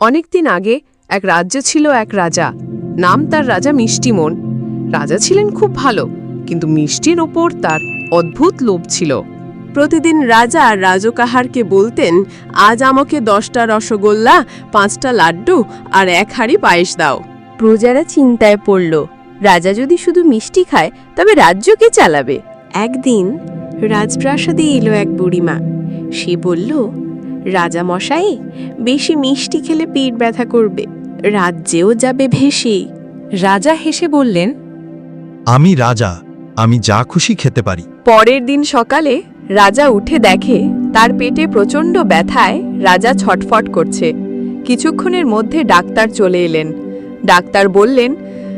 অনেকদিন আগে এক রাজ্যে ছিল এক রাজা। নাম তার রাজা মিষ্টিমন। রাজা ছিলেন খুব ভালো, কিন্তু মিষ্টির ওপর তার অদ্ভুত লোভ ছিল। প্রতিদিন রাজা রাজকাহারকে বলতেন, আজ আমাকে দশটা রসগোল্লা, পাঁচটা লাড্ডু আর এক হাঁড়ি পায়েস দাও। প্রজারা চিন্তায় পড়ল, রাজা যদি শুধু মিষ্টি খায়, তবে রাজ্য কে চালাবে? একদিন রাজপ্রাসাদে এলো এক বুড়িমা। সে বলল রাজা মশাই বেশি মিষ্টি খেলে পেট ব্যথা করবে রাজ্যেও যাবে ভেসে। রাজা হেসে বললেন আমি রাজা আমি যা খুশি খেতে পারি। পরের দিন সকালে রাজা উঠে দেখে তার পেটে প্রচণ্ড ব্যথায় রাজা ছটফট করছে। কিছুক্ষণের মধ্যে ডাক্তার চলে এলেন। ডাক্তার বললেন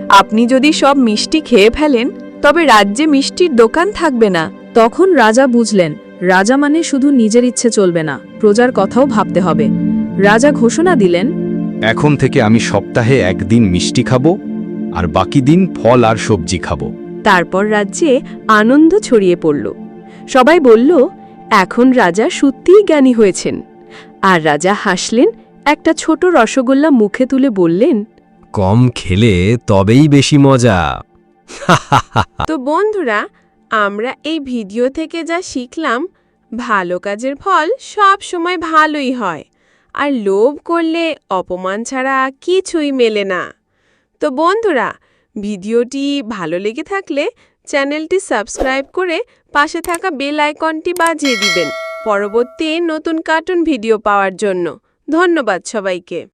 আপনি যদি সব মিষ্টি খেয়ে ফেলেন তবে রাজ্যে মিষ্টির দোকান থাকবে না। তখন রাজা বুঝলেন রাজা মানে শুধু নিজের ইচ্ছে চলবে না প্রজার কথাও ভাবতে হবে। রাজা ঘোষণা দিলেন এখন থেকে আমি সপ্তাহে একদিন মিষ্টি খাব আর বাকি দিন ফল আর সবজি খাব। তারপর রাজ্যে আনন্দ ছড়িয়ে পড়ল। সবাই বলল এখন রাজা সত্যিই জ্ঞানী হয়েছেন। আর রাজা হাসলেন একটা ছোট রসগোল্লা মুখে তুলে বললেন কম খেলে তবেই বেশি মজা। তো বন্ধুরা আমরা এই ভিডিও থেকে যা শিখলাম, ভালো কাজের ফল সব সময় ভালোই হয়। আর লোভ করলে অপমান ছাড়া কিছুই মেলে না। তো বন্ধুরা, ভিডিওটি ভালো লেগে থাকলে চ্যানেলটি সাবস্ক্রাইব করে পাশে থাকা বেল আইকনটি বাজিয়ে দিবেন। পরবর্তী নতুন কার্টুন ভিডিও পাওয়ার জন্য। ধন্যবাদ সবাইকে।